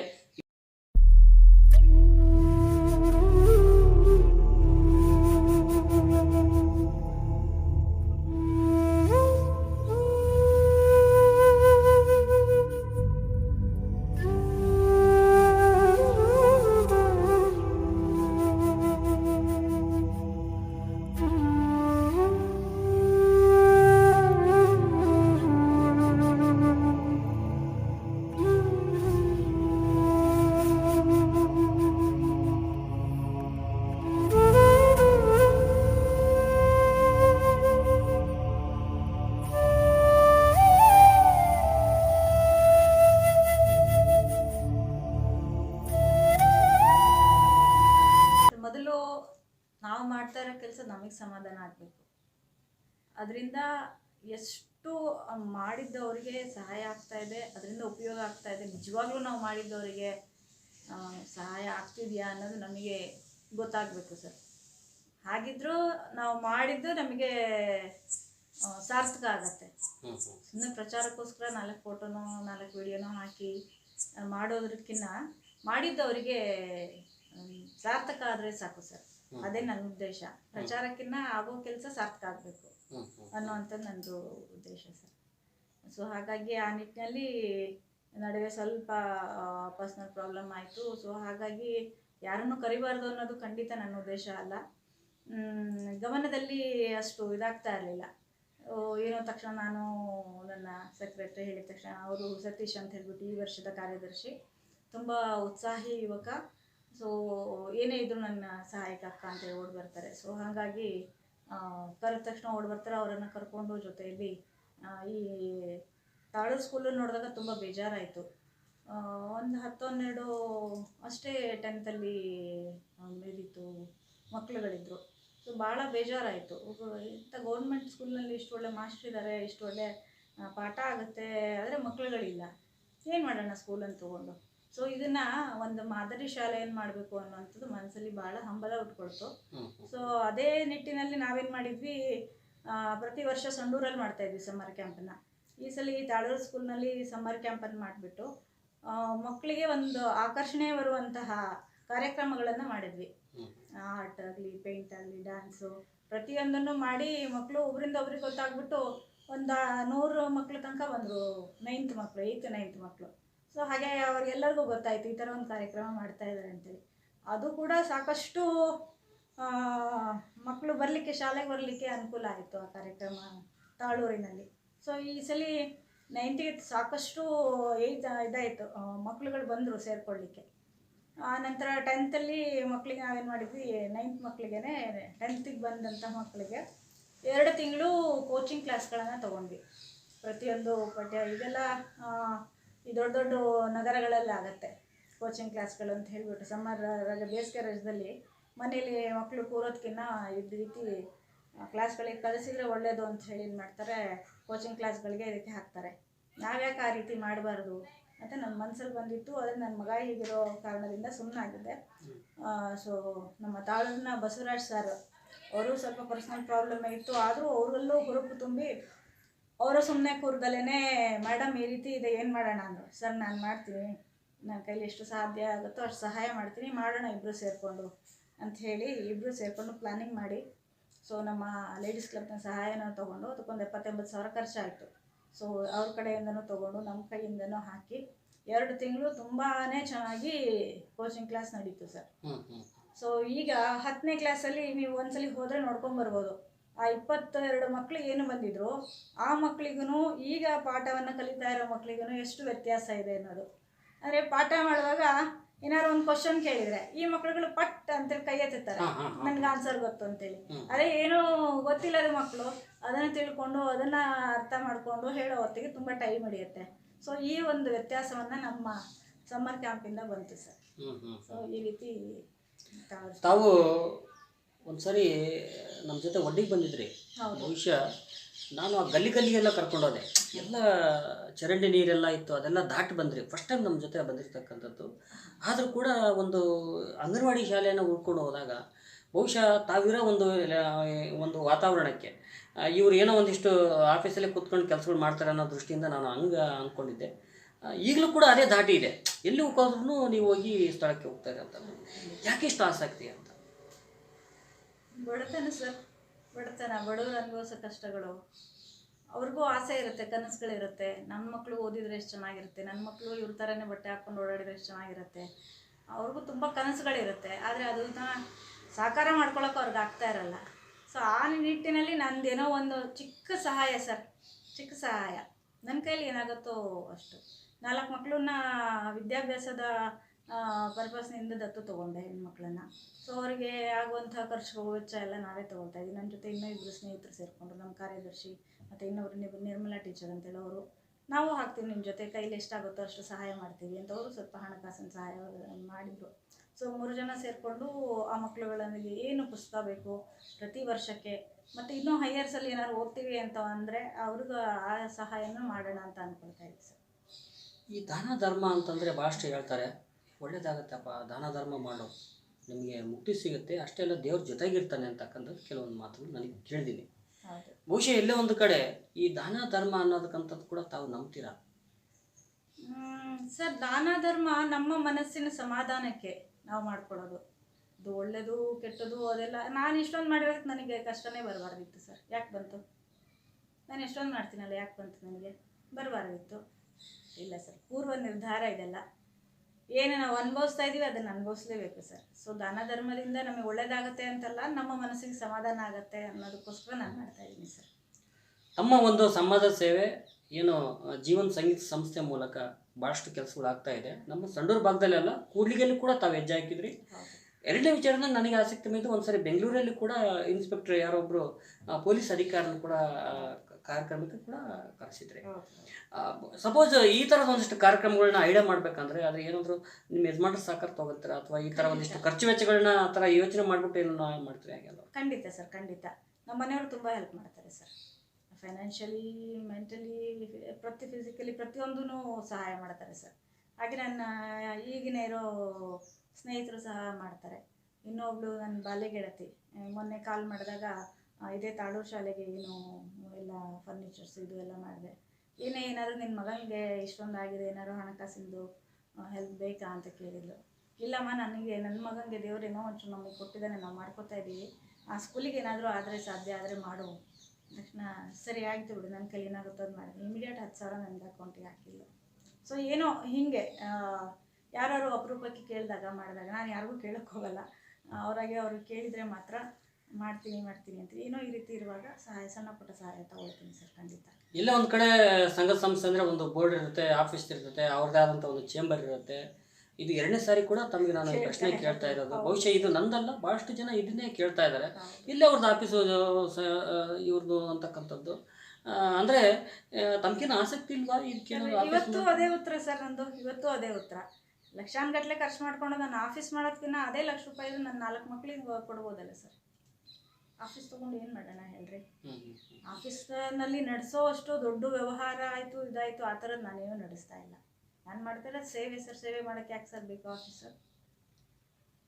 ಕೆಲಸ ನಮಗೆ ಸಮಾಧಾನ ಆಗಬೇಕು. ಅದರಿಂದ ಎಷ್ಟು ಮಾಡಿದ್ದವರಿಗೆ ಸಹಾಯ ಆಗ್ತಾ ಇದೆ, ಅದರಿಂದ ಉಪಯೋಗ ಆಗ್ತಾ ಇದೆ, ನಿಜವಾಗ್ಲೂ ನಾವು ಮಾಡಿದ್ದವರಿಗೆ ಸಹಾಯ ಆಗ್ತಿದೆಯಾ ಅನ್ನೋದು ನಮಗೆ ಗೊತ್ತಾಗಬೇಕು ಸರ್. ಹಾಗಿದ್ರೂ ನಾವು ಮಾಡಿದ್ದು ನಮಗೆ ಸಾರ್ಥಕ ಆಗತ್ತೆ. ಸುಮ್ಮನೆ ಪ್ರಚಾರಕ್ಕೋಸ್ಕರ ನಾಲ್ಕು ಫೋಟೋನೋ, ನಾಲ್ಕು ವಿಡಿಯೋನೋ ಹಾಕಿ ಮಾಡೋದಕ್ಕಿಂತ ಮಾಡಿದ್ದವರಿಗೆ ಸಾರ್ಥಕ ಆದರೆ ಸಾಕು ಸರ್. ಅದೇ ನನ್ನ ಉದ್ದೇಶ. ಪ್ರಚಾರಕ್ಕಿನ್ನ ಆಗೋ ಕೆಲಸ ಸಾರ್ಥಕ ಆಗಬೇಕು ಅನ್ನುವಂಥದ್ದು ನಂದು ಉದ್ದೇಶ ಸರ್. ಸೊ ಹಾಗಾಗಿ ಆ ನಿಟ್ಟಿನಲ್ಲಿ ನಡುವೆ ಸ್ವಲ್ಪ ಪರ್ಸ್ನಲ್ ಪ್ರಾಬ್ಲಮ್ ಆಯಿತು. ಸೊ ಹಾಗಾಗಿ ಯಾರನ್ನು ಕರಿಬಾರ್ದು ಅನ್ನೋದು ಖಂಡಿತ ನನ್ನ ಉದ್ದೇಶ ಅಲ್ಲ. ಗಮನದಲ್ಲಿ ಅಷ್ಟು ಇದಾಗ್ತಾ ಇರಲಿಲ್ಲ. ಏನೋ ತಕ್ಷಣ ನಾನು ನನ್ನ ಸೆಕ್ರೆಟ್ರಿ ಹೇಳಿದ ತಕ್ಷಣ ಅವರು ಸತೀಶ್ ಅಂತ ಹೇಳ್ಬಿಟ್ಟು ಈ ವರ್ಷದ ಕಾರ್ಯದರ್ಶಿ. ತುಂಬ ಉತ್ಸಾಹಿ ಯುವಕ. ಸೊ ಏನೇ ಇದ್ರು ನನ್ನ ಸಹಾಯಕ ಅಕ್ಕ ಅಂತ ಓಡಿ ಬರ್ತಾರೆ. ಸೊ ಹಾಗಾಗಿ ಕರೆದ ತಕ್ಷಣ ಓಡಿ ಬರ್ತಾರೆ, ಅವರನ್ನು ಕರ್ಕೊಂಡು ಜೊತೆಯಲ್ಲಿ ಈ ತಾಳು ಸ್ಕೂಲ್ ನೋಡಿದಾಗ ತುಂಬ ಬೇಜಾರಾಯಿತು. ಒಂದು ಹತ್ತು ಹನ್ನೆರಡು ಅಷ್ಟೇ ಟೆಂತಲ್ಲಿ ಇದಿತ್ತು ಮಕ್ಕಳುಗಳಿದ್ರು ಸೊ ಭಾಳ ಬೇಜಾರಾಯಿತು. ಇಂಥ ಗೌರ್ಮೆಂಟ್ ಸ್ಕೂಲ್ನಲ್ಲಿ ಇಷ್ಟು ಒಳ್ಳೆ ಮಾಸ್ಟರ್ ಇದ್ದಾರೆ ಇಷ್ಟು ಒಳ್ಳೆ ಪಾಠ ಆಗುತ್ತೆ, ಆದರೆ ಮಕ್ಕಳುಗಳಿಲ್ಲ ಏನು ಮಾಡೋಣ ಸ್ಕೂಲನ್ನು ತೊಗೊಂಡು? ಸೊ ಇದನ್ನ ಒಂದು ಮಾದರಿ ಶಾಲೆ ಏನ್ ಮಾಡಬೇಕು ಅನ್ನುವಂಥದ್ದು ಮನಸ್ಸಲ್ಲಿ ಬಹಳ ಹಂಬಲ ಉಟ್ಕೊಳ್ತು. ಸೊ ಅದೇ ನಿಟ್ಟಿನಲ್ಲಿ ನಾವೇನ್ ಮಾಡಿದ್ವಿ ಪ್ರತಿ ವರ್ಷ ಸಂಡೂರಲ್ಲಿ ಮಾಡ್ತಾ ಇದ್ವಿ ಸಮ್ಮರ್ ಕ್ಯಾಂಪನ್ನ ಈ ಸಲ ಈ ತಾಳೂರು ಸ್ಕೂಲ್ನಲ್ಲಿ ಸಮ್ಮರ್ ಕ್ಯಾಂಪನ್ನು ಮಾಡಿಬಿಟ್ಟು ಮಕ್ಕಳಿಗೆ ಒಂದು ಆಕರ್ಷಣೆ ಬರುವಂತಹ ಕಾರ್ಯಕ್ರಮಗಳನ್ನು ಮಾಡಿದ್ವಿ. ಆರ್ಟ್ ಆಗಲಿ ಪೇಂಟ್ ಆಗಲಿ ಡ್ಯಾನ್ಸು ಪ್ರತಿಯೊಂದನ್ನು ಮಾಡಿ ಮಕ್ಕಳು ಒಬ್ಬರಿಂದ ಒಬ್ರಿಗೆ ಗೊತ್ತಾಗ್ಬಿಟ್ಟು ಒಂದು ನೂರು ಮಕ್ಳ ತನಕ ಬಂದರು ನೈನ್ತ್ ಮಕ್ಕಳು ಏಯ್ತ್ ನೈನ್ತ್ ಮಕ್ಕಳು ಸೊ ಹಾಗೆ ಅವ್ರಿಗೆಲ್ಲರಿಗೂ ಗೊತ್ತಾಯ್ತು ಈ ಥರ ಒಂದು ಕಾರ್ಯಕ್ರಮ ಮಾಡ್ತಾ ಇದ್ದಾರೆ ಅಂತೇಳಿ. ಅದು ಕೂಡ ಸಾಕಷ್ಟು ಮಕ್ಕಳು ಬರಲಿಕ್ಕೆ, ಶಾಲೆಗೆ ಬರಲಿಕ್ಕೆ ಅನುಕೂಲ ಆಯಿತು ಆ ಕಾರ್ಯಕ್ರಮ ತಾಳೂರಿನಲ್ಲಿ. ಸೊ ಈ ಸಲ ನೈನ್ತಿಗೆ ಸಾಕಷ್ಟು ಏಜ್, ಇದಾಯಿತು. ಮಕ್ಳುಗಳು ಬಂದರು ಸೇರ್ಕೊಳ್ಳಿಕ್ಕೆ. ಆ ನಂತರ ಟೆಂತಲ್ಲಿ ಮಕ್ಕಳಿಗೆ ನಾವೇನು ಮಾಡಿದ್ವಿ ನೈನ್ತ್ ಮಕ್ಕಳಿಗೆ ಟೆಂತಿಗೆ ಬಂದಂಥ ಮಕ್ಕಳಿಗೆ ಎರಡು ತಿಂಗಳು ಕೋಚಿಂಗ್ ಕ್ಲಾಸ್ಗಳನ್ನು ತೊಗೊಂಡ್ವಿ. ಪ್ರತಿಯೊಂದು ಪಠ್ಯ ಇದೆಲ್ಲ ಈ ದೊಡ್ಡ ದೊಡ್ಡ ನಗರಗಳಲ್ಲಿ ಆಗುತ್ತೆ ಕೋಚಿಂಗ್ ಕ್ಲಾಸ್ಗಳು ಅಂತ ಹೇಳಿಬಿಟ್ಟು ಸಮ್ಮರ್ ರಜೆ ಬೇಸಿಗೆ ರಜದಲ್ಲಿ ಮನೇಲಿ ಮಕ್ಕಳು ಕೂರೋದಕ್ಕಿಂತ ಇದ್ದ ರೀತಿ ಕ್ಲಾಸ್ಗಳಿಗೆ ಕಳಿಸಿದ್ರೆ ಒಳ್ಳೆಯದು ಅಂತ ಹೇಳಿ ಏನು ಮಾಡ್ತಾರೆ ಕೋಚಿಂಗ್ ಕ್ಲಾಸ್ಗಳಿಗೆ ಇದಕ್ಕೆ ಹಾಕ್ತಾರೆ. ನಾವ್ಯಾಕೆ ಆ ರೀತಿ ಮಾಡಬಾರ್ದು ಅಂತ ನನ್ನ ಮನಸ್ಸಲ್ಲಿ ಬಂದಿತ್ತು, ಆದರೆ ನನ್ನ ಮಗ ಹೀಗಿರೋ ಕಾರಣದಿಂದ ಸುಮ್ಮನಾಗಿದೆ ಸೊ ನಮ್ಮ ತಾಳನ್ನ ಬಸವರಾಜ್ ಸರ್ ಅವರು ಸ್ವಲ್ಪ ಪರ್ಸ್ನಲ್ ಪ್ರಾಬ್ಲಮ್ ಇತ್ತು, ಆದರೂ ಅವರಲ್ಲೂ ಹುರುಪು ತುಂಬಿ ಅವರು ಸುಮ್ಮನೆ ಕೂರ್ದಲೇ ಮೇಡಮ್ ಈ ರೀತಿ ಇದೆ ಏನು ಮಾಡೋಣ? ಅಂದರು. ಸರ್ ನಾನು ಮಾಡ್ತೀನಿ. ನನ್ನ ಕೈಲಿ ಎಷ್ಟು ಸಾಧ್ಯ ಆಗುತ್ತೋ ಅಷ್ಟು ಸಹಾಯ ಮಾಡ್ತೀನಿ. ಮಾಡೋಣ ಇಬ್ಬರು ಸೇರಿಕೊಂಡು ಅಂತ ಹೇಳಿ ಇಬ್ಬರು ಸೇರಿಕೊಂಡು ಪ್ಲಾನಿಂಗ್ ಮಾಡಿ. ಸೊ ನಮ್ಮ ಲೇಡೀಸ್ ಕ್ಲಬ್ನ ಸಹಾಯನ ತೊಗೊಂಡು ಅದಕ್ಕೊಂದು ಎಪ್ಪತ್ತೆಂಬತ್ತು ಸಾವಿರ ಖರ್ಚಾಯಿತು. ಸೊ ಅವ್ರ ಕಡೆಯಿಂದನೂ ತೊಗೊಂಡು ನಮ್ಮ ಕೈಯಿಂದನೂ ಹಾಕಿ. ಎರಡು ತಿಂಗಳು ತುಂಬಾ ಚೆನ್ನಾಗಿ ಕೋಚಿಂಗ್ ಕ್ಲಾಸ್ ನಡೀತು ಸರ್. ಸೊ ಈಗ ಹತ್ತನೇ ಕ್ಲಾಸಲ್ಲಿ ನೀವು ಒಂದ್ಸಲಿ ಹೋದರೆ ನೋಡ್ಕೊಂಬರ್ಬೋದು ಆ ಇಪ್ಪತ್ತೆರಡು ಮಕ್ಕಳು ಏನು ಬಂದಿದ್ರು ಆ ಮಕ್ಕಳಿಗೂ ಈಗ ಪಾಠವನ್ನು ಕಲಿತಾ ಇರೋ ಮಕ್ಕಳಿಗೂ ಎಷ್ಟು ವ್ಯತ್ಯಾಸ ಇದೆ ಅನ್ನೋದು. ಅಂದರೆ ಪಾಠ ಮಾಡುವಾಗ ಏನಾದ್ರು ಒಂದು ಕ್ವಶನ್ ಕೇಳಿದ್ರೆ ಈ ಮಕ್ಳುಗಳು ಪಟ್ ಅಂತೇಳಿ ಕೈ ಎತ್ತುತ್ತಾರೆ. ನನ್ಗೆ ಆನ್ಸರ್ ಗೊತ್ತು ಅಂತೇಳಿ ಹೇಳಿ. ಅದೇ ಏನು ಗೊತ್ತಿಲ್ಲದ ಮಕ್ಕಳು ಅದನ್ನು ತಿಳ್ಕೊಂಡು ಅದನ್ನ ಅರ್ಥ ಮಾಡಿಕೊಂಡು ಹೇಳೋ ಹೊತ್ತಿಗೆ ತುಂಬ ಟೈಮ್ ಹಿಡಿಯುತ್ತೆ. ಸೊ ಈ ಒಂದು ವ್ಯತ್ಯಾಸವನ್ನ ನಮ್ಮ ಸಮ್ಮರ್ ಕ್ಯಾಂಪಿಂದ ಬಂತು ಸರ್. ಸೊ ಈ ರೀತಿ ತಾವು ತಾವು ಒಂದ್ಸರಿ ನಮ್ಮ ಜೊತೆ ಒಡ್ಡಿಗೆ ಬಂದಿದ್ರಿ. ಬಹುಶಃ ನಾನು ಆ ಗಲ್ಲಿ ಗಲ್ಲಿಗೆಲ್ಲ ಕರ್ಕೊಂಡೋದೆ. ಎಲ್ಲ ಚರಂಡಿ ನೀರೆಲ್ಲ ಇತ್ತು ಅದೆಲ್ಲ ದಾಟಿ ಬಂದ್ರಿ. ಫಸ್ಟ್ ಟೈಮ್ ನಮ್ಮ ಜೊತೆ ಬಂದಿರ್ತಕ್ಕಂಥದ್ದು. ಆದರೂ ಕೂಡ ಒಂದು ಅಂಗನವಾಡಿ ಶಾಲೆಯನ್ನು ಉಳ್ಕೊಂಡು ಹೋದಾಗ ಬಹುಶಃ ತಾವಿರೋ ಒಂದು ಒಂದು ವಾತಾವರಣಕ್ಕೆ ಇವರು ಇವ್ರು ಏನೋ ಒಂದಿಷ್ಟು ಆಫೀಸಲ್ಲೇ ಕೂತ್ಕೊಂಡು ಕೆಲಸಗಳು ಮಾಡ್ತಾರೆ ಅನ್ನೋ ದೃಷ್ಟಿಯಿಂದ ನಾನು ಹಂಗೆ ಅಂದ್ಕೊಂಡಿದ್ದೆ ಈಗಲೂ ಕೂಡ ಅದೇ ದಾಟಿ ಇದೆ. ಎಲ್ಲಿ ಹೋಗೋದ್ರೂ ನೀವು ಹೋಗಿ ಸ್ಥಳಕ್ಕೆ ಹೋಗ್ತಾ ಇರೋಂಥದ್ದು ಯಾಕೆ ಇಷ್ಟು ಆಸಕ್ತಿ ಅಂತ? ಬಡತನ ಸರ್, ಬಡತನ, ಬಡವರು ಅನುಭವಿಸೋ ಕಷ್ಟಗಳು. ಅವ್ರಿಗೂ ಆಸೆ ಇರುತ್ತೆ, ಕನಸುಗಳಿರುತ್ತೆ. ನನ್ನ ಮಕ್ಕಳು ಓದಿದ್ರೆ ಎಷ್ಟು ಚೆನ್ನಾಗಿರುತ್ತೆ ನನ್ನ ಮಕ್ಕಳು ಇವ್ರ ಥರನೇ ಬಟ್ಟೆ ಹಾಕ್ಕೊಂಡು ಓಡಾಡಿದ್ರೆ ಎಷ್ಟು ಚೆನ್ನಾಗಿರುತ್ತೆ. ಅವ್ರಿಗೂ ತುಂಬ ಕನಸುಗಳಿರುತ್ತೆ. ಆದರೆ ಅದನ್ನ ಸಾಕಾರ ಮಾಡ್ಕೊಳಕ್ಕೆ ಅವ್ರಿಗೆ ಆಗ್ತಾ ಇರಲ್ಲ. ಸೊ ಆ ನಿಟ್ಟಿನಲ್ಲಿ ನಂದೇನೋ ಒಂದು ಚಿಕ್ಕ ಸಹಾಯ ಸರ್, ಚಿಕ್ಕ ಸಹಾಯ. ನನ್ನ ಕೈಲಿ ಏನಾಗುತ್ತೋ ಅಷ್ಟು. ನಾಲ್ಕು ಮಕ್ಕಳನ್ನ ವಿದ್ಯಾಭ್ಯಾಸದ ಪರ್ಪಸ್ನಿಂದ ದತ್ತು ತೊಗೊಂಡೆ ಹೆಣ್ಮಕ್ಳನ್ನ. ಸೊ ಅವರಿಗೆ ಆಗುವಂಥ ಖರ್ಚು ವೆಚ್ಚ ಎಲ್ಲ ನಾವೇ ತೊಗೊಳ್ತಾ ಇದ್ದೀವಿ ನನ್ನ ಜೊತೆ ಇನ್ನೂ ಇಬ್ಬರು ಸ್ನೇಹಿತರು ಸೇರಿಕೊಂಡ್ರು ನಮ್ಮ ಕಾರ್ಯದರ್ಶಿ ಮತ್ತು ಇನ್ನೊಬ್ರು ನಿಬ್, ನಿರ್ಮಲಾ ಟೀಚರ್ ಅಂತೇಳಿ ಅವರು, ನಾವು ಹಾಕ್ತೀವಿ ನಿಮ್ಮ ಜೊತೆ, ಕೈಲಿ ಎಷ್ಟಾಗುತ್ತೋ ಅಷ್ಟು ಸಹಾಯ ಮಾಡ್ತೀವಿ ಅಂತ ಅವರು ಸ್ವಲ್ಪ ಹಣಕಾಸಿನ ಸಹಾಯ ಮಾಡಿದರು. ಸೊ ಮೂರು ಜನ ಸೇರಿಕೊಂಡು ಆ ಮಕ್ಕಳುಗಳಿಗೆ ಏನು ಪುಸ್ತಕ ಬೇಕು ಪ್ರತಿ ವರ್ಷಕ್ಕೆ, ಮತ್ತು ಇನ್ನೂ ಹೈಯರ್ಸಲ್ಲಿ ಏನಾದ್ರು ಓದ್ತೀವಿ ಅಂತ ಅಂದರೆ ಅವ್ರಿಗೂ ಆ ಸಹಾಯನೂ ಮಾಡೋಣ ಅಂತ ಅಂದ್ಕೊಳ್ತಾ ಇದ್ದೀವಿ ಸರ್. ಈ ದಾನ ಧರ್ಮ ಅಂತಂದರೆ ಭಾಳಷ್ಟು ಹೇಳ್ತಾರೆ. ಒಳ್ಳೇದಾಗತ್ತಪ್ಪ ದಾನ ಧರ್ಮ ಮಾಡು ನಿಮಗೆ ಮುಕ್ತಿ ಸಿಗುತ್ತೆ ಅಷ್ಟೇ ಅಲ್ಲ ದೇವ್ರ ಜೊತೆಗಿರ್ತಾನೆ ಅಂತಕ್ಕಂಥದ್ದು ಕೆಲವೊಂದು ಮಾತುಗಳು ನನಗೆ ಕೇಳಿದ್ದೀನಿ ಬಹುಶಃ ಎಲ್ಲೇ ಒಂದು ಕಡೆ ಈ ದಾನ ಧರ್ಮ ಅನ್ನೋದಕ್ಕಂಥದ್ದು ಕೂಡ ತಾವು ನಂಬ್ತೀರಾ? ಸರ್ ದಾನ ಧರ್ಮ ನಮ್ಮ ಮನಸ್ಸಿನ ಸಮಾಧಾನಕ್ಕೆ ನಾವು ಮಾಡ್ಕೊಳ್ಳೋದು ಅದು ಒಳ್ಳೆಯದು ಕೆಟ್ಟದು ಅದೆಲ್ಲ ನಾನು ಇಷ್ಟೊಂದು ಮಾಡಿರೋದಕ್ಕೆ ನನಗೆ ಕಷ್ಟನೇ ಬರಬಾರ್ದಿತ್ತು ಸರ್. ಯಾಕೆ ಬಂತು? ನಾನು ಎಷ್ಟೊಂದು ಮಾಡ್ತೀನಲ್ಲ ಯಾಕೆ ಬಂತು ನನಗೆ? ಬರಬಾರ್ದಿತ್ತು. ಇಲ್ಲ ಸರ್ ಪೂರ್ವ ನಿರ್ಧಾರ ಇದೆಲ್ಲ. ಏನು ನಾವು ಅನುಭವಿಸ್ತಾ ಇದ್ದೀವಿ ಅದನ್ನು ಅನುಭವಿಸ್ಲೇಬೇಕು ಸರ್. ಸೊ ದಾನ ಧರ್ಮದಿಂದ ನಮಗೆ ಒಳ್ಳೇದಾಗುತ್ತೆ ಅಂತಲ್ಲ ನಮ್ಮ ಮನಸ್ಸಿಗೆ ಸಮಾಧಾನ ಆಗುತ್ತೆ ಅನ್ನೋದಕ್ಕೋಸ್ಕರ ನಾನು ಮಾಡ್ತಾ ಇದ್ದೀನಿ ಸರ್. ತಮ್ಮ ಒಂದು ಸಮಾಜ ಸೇವೆ ಏನು ಜೀವನ ಸಂಗೀತ ಸಂಸ್ಥೆ ಮೂಲಕ ಭಾಳಷ್ಟು ಕೆಲಸಗಳು ಆಗ್ತಾ ಇದೆ. ನಮ್ಮ ಸಂಡೂರು ಭಾಗದಲ್ಲೆಲ್ಲ ಕೂಡ್ಲಿಗೆಲ್ಲೂ ಕೂಡ ತಾವು ಹೆಜ್ಜೆ ಹಾಕಿದ್ರಿ. ಎರಡನೇ ವಿಚಾರನ ನನಗೆ ಆಸಕ್ತಿ ಮೇಲೆ ಒಂದ್ಸರಿ ಬೆಂಗಳೂರಲ್ಲಿ ಕೂಡ ಇನ್ಸ್ಪೆಕ್ಟರ್ ಯಾರೊಬ್ರು ಆ, ಪೊಲೀಸ್ ಅಧಿಕಾರಿನ ಕೂಡ ಕಾರ್ಯಕ್ರಮಕ್ಕೆ ಕೂಡ ಕರೆಸಿದ್ರಿ. ಸಪೋಸ್ ಈ ಥರದ ಒಂದಿಷ್ಟು ಕಾರ್ಯಕ್ರಮಗಳನ್ನ ಐಡಿಯಾ ಮಾಡ್ಬೇಕಂದ್ರೆ ಅದ್ರ ಏನಾದ್ರು ನಿಮ್ಮ ಯಜಮಾನ್ರ ಸಹಕಾರ ತಗೋತೀರ ಅಥವಾ ಈ ಥರ ಒಂದಿಷ್ಟು ಖರ್ಚು ವೆಚ್ಚಗಳನ್ನ ಆ ಥರ ಯೋಚನೆ ಮಾಡ್ಬಿಟ್ಟು ಏನೋ ಮಾಡ್ತೀರಿ ಹಾಗೆಲ್ಲ? ಖಂಡಿತ ಸರ್ ಖಂಡಿತ. ನಮ್ಮ ಮನೆಯವರು ತುಂಬ ಹೆಲ್ಪ್ ಮಾಡ್ತಾರೆ ಸರ್. ಫೈನಾನ್ಷಿಯಲಿ ಮೆಂಟಲಿ ಪ್ರತಿ ಫಿಸಿಕಲಿ ಪ್ರತಿಯೊಂದೂ ಸಹಾಯ ಮಾಡ್ತಾರೆ ಸರ್. ಹಾಗೆ ನನ್ನ ಈಗಿನ ಇರೋ ಸ್ನೇಹಿತರು ಸಹ ಮಾಡ್ತಾರೆ. ಇನ್ನೊಬ್ಳು ನನ್ನ ಬಾಲ್ಯ ಗೆಳತಿ ಮೊನ್ನೆ ಕಾಲ್ ಮಾಡಿದಾಗ ಇದೇ ತಾಳು ಶಾಲೆಗೆ ಏನು ಎಲ್ಲ ಫರ್ನಿಚರ್ಸ್ ಇದು ಎಲ್ಲ ಮಾಡಿದೆ. ಏನೇ ಏನಾದರೂ ನಿನ್ನ ಮಗನಿಗೆ ಇಷ್ಟೊಂದು ಆಗಿದೆ, ಏನಾದ್ರು ಹಣಕಾಸಿಂದು ಹೆಲ್ಪ್ ಬೇಕಾ ಅಂತ ಕೇಳಿದ್ಲು. ಇಲ್ಲಮ್ಮ, ನನಗೆ ನನ್ನ ಮಗನಿಗೆ ದೇವರೇನೋ ಒಂಚೂರು ನಮಗೆ ಕೊಟ್ಟಿದ್ದಾನೆ, ನಾವು ಮಾಡ್ಕೋತಾ ಇದ್ದೀವಿ ಆ ಸ್ಕೂಲಿಗೆ ಏನಾದರೂ ಆದರೆ ಸಾಧ್ಯ ಆದರೆ ಮಾಡು. ತಕ್ಷಣ ಸರಿ, ಆಯಿತು ಬಿಡು ನನ್ನ ಕೈಲಿ ಏನಾಗುತ್ತೋ ಅದು ಮಾಡಿದೆ ಇಮಿಡಿಯೇಟ್ ಹತ್ತು ಸಾವಿರ ನನ್ನ ಅಕೌಂಟಿಗೆ ಹಾಕಿಲ್ಲ ಸೊ ಏನೋ ಹೀಗೆ ಯಾರು ಅಪರೂಪಕ್ಕೆ ಕೇಳಿದಾಗ, ಮಾಡಿದಾಗ, ನಾನು ಯಾರಿಗೂ ಕೇಳೋಕ್ಕೋಗಲ್ಲ ಹೋಗಲ್ಲ. ಅವರಾಗೆ ಅವರು ಕೇಳಿದರೆ ಮಾತ್ರ ಮಾಡ್ತೀನಿ ಮಾಡ್ತೀನಿ ಅಂತ ಏನೋ ಈ ರೀತಿ ಇರುವಾಗ ಸಹಾಯ ಸಣ್ಣ ಪುಟ್ಟ ಸಹಾಯ ತಗೊಳ್ತೀನಿ ಸರ್ ಖಂಡಿತ. ಇಲ್ಲ ಒಂದು ಕಡೆ ಸಂಘ ಸಂಸ್ಥೆ ಅಂದರೆ ಒಂದು ಬೋರ್ಡ್ ಇರುತ್ತೆ ಆಫೀಸ್ ಇರ್ತದೆ ಅವ್ರದ್ದೇ ಆದಂಥ ಒಂದು ಚೇಂಬರ್ ಇರುತ್ತೆ. ಇದು ಎರಡನೇ ಸಾರಿ ಕೂಡ ತಮಗೆ ನಾನು ಈ ಪ್ರಶ್ನೆ ಕೇಳ್ತಾ ಇರೋದು. ಬಹುಶಃ ಇದು ನಂದಲ್ಲ ಭಾಳಷ್ಟು ಜನ ಇದನ್ನೇ ಕೇಳ್ತಾ ಇದ್ದಾರೆ. ಇಲ್ಲೇ ಅವ್ರದ್ದು ಆಫೀಸು ಇವ್ರದ್ದು ಅಂತಕ್ಕಂಥದ್ದು. ಅಂದರೆ ತಮ್ಗೇನು ಆಸಕ್ತಿ ಇಲ್ವಾ? ಇವತ್ತು ಅದೇ ಉತ್ತರ ಸರ್ ನಂದು. ಇವತ್ತು ಅದೇ ಉತ್ತರ. ಲಕ್ಷಾನ್ಗಟ್ಲೆ ಖರ್ಚು ಮಾಡ್ಕೊಂಡು ನಾನು ಆಫೀಸ್ ಮಾಡೋದಕ್ಕಿಂತ ಅದೇ ಲಕ್ಷ ರೂಪಾಯಿ ನನ್ನ ನಾಲ್ಕು ಮಕ್ಳಿಗೆ ಕೊಡ್ಬೋದಲ್ಲ ಸರ್. ಆಫೀಸ್ ತೊಗೊಂಡು ಏನು ಮಾಡೋಣ ಹೇಳ್ರಿ ಆಫೀಸ್ನಲ್ಲಿ ನಡೆಸೋ ಅಷ್ಟು ದೊಡ್ಡ ವ್ಯವಹಾರ ಆಯಿತು ಇದಾಯಿತು ಆ ಥರದ್ದು ನಾನೇನು ನಡೆಸ್ತಾ ಇಲ್ಲ. ನಾನು ಮಾಡ್ತಿರೋ ಸೇವೆ ಸರ್ ಸೇವೆ ಮಾಡಕ್ಕೆ ಯಾಕೆ ಸರ್ ಬೇಕು ಆಫೀಸರ್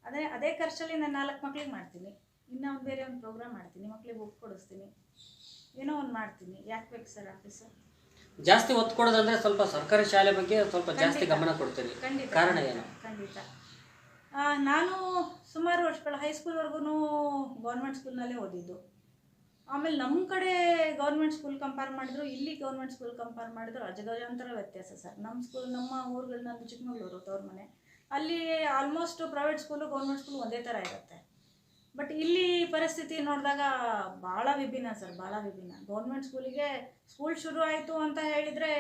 ಅದೇ ಅದೇ ಖರ್ಚಲ್ಲಿ ನಾನು ನಾಲ್ಕು ಮಕ್ಳಿಗೆ ಮಾಡ್ತೀನಿ. ಇನ್ನೂ ಒಂದು ಬೇರೆ ಒಂದು ಪ್ರೋಗ್ರಾಮ್ ಮಾಡ್ತೀನಿ ಮಕ್ಳಿಗೆ ಬುಕ್ ಕೊಡಿಸ್ತೀನಿ. ಏನೋ ಒಂದು ಮಾಡ್ತೀನಿ. ಯಾಕೆ ಬೇಕು ಸರ್ ಆಫೀಸರ್ ಜಾಸ್ತಿ ಒತ್ತು ಕೊಡೋದಂದ್ರೆ ಸ್ವಲ್ಪ ಸರ್ಕಾರಿ ಶಾಲೆ ಬಗ್ಗೆ ಸ್ವಲ್ಪ ಜಾಸ್ತಿ ಗಮನ ಕೊಡ್ತೀನಿ. ಖಂಡಿತ. ಕಾರಣ ಏನು? ಖಂಡಿತ. ನಾನು ಸುಮಾರು ವರ್ಷಗಳ ಹೈಸ್ಕೂಲ್ವರೆಗೂ ಗೌರ್ಮೆಂಟ್ ಸ್ಕೂಲ್ನಲ್ಲೇ ಓದಿದ್ದು. ಆಮೇಲೆ ನಮ್ಮ ಕಡೆ ಗೌರ್ಮೆಂಟ್ ಸ್ಕೂಲ್ ಕಂಪೇರ್ ಮಾಡಿದ್ರು, ಇಲ್ಲಿ ಗೌರ್ಮೆಂಟ್ ಸ್ಕೂಲ್ ಕಂಪೇರ್ ಮಾಡಿದ್ರು ಅಜಗಜಾಂತರ ವ್ಯತ್ಯಾಸ ಸರ್. ನಮ್ಮ ಸ್ಕೂಲ್ ನಮ್ಮ ಊರುಗಳು ನಂದು ಚಿಕ್ಕಮಗಳೂರು ತವ್ರ ಮನೆ. ಅಲ್ಲಿ almost private school government school ಒಂದೇ ಥರ ಇರುತ್ತೆ. ಬಟ್ ಇಲ್ಲಿ ಪರಿಸ್ಥಿತಿ ನೋಡಿದಾಗ ಭಾಳ ವಿಭಿನ್ನ ಸರ್, ಭಾಳ ವಿಭಿನ್ನ. ಗೌರ್ಮೆಂಟ್ ಸ್ಕೂಲಿಗೆ ಸ್ಕೂಲ್ ಶುರು ಆಯಿತು ಅಂತ ಹೇಳಿದರೆ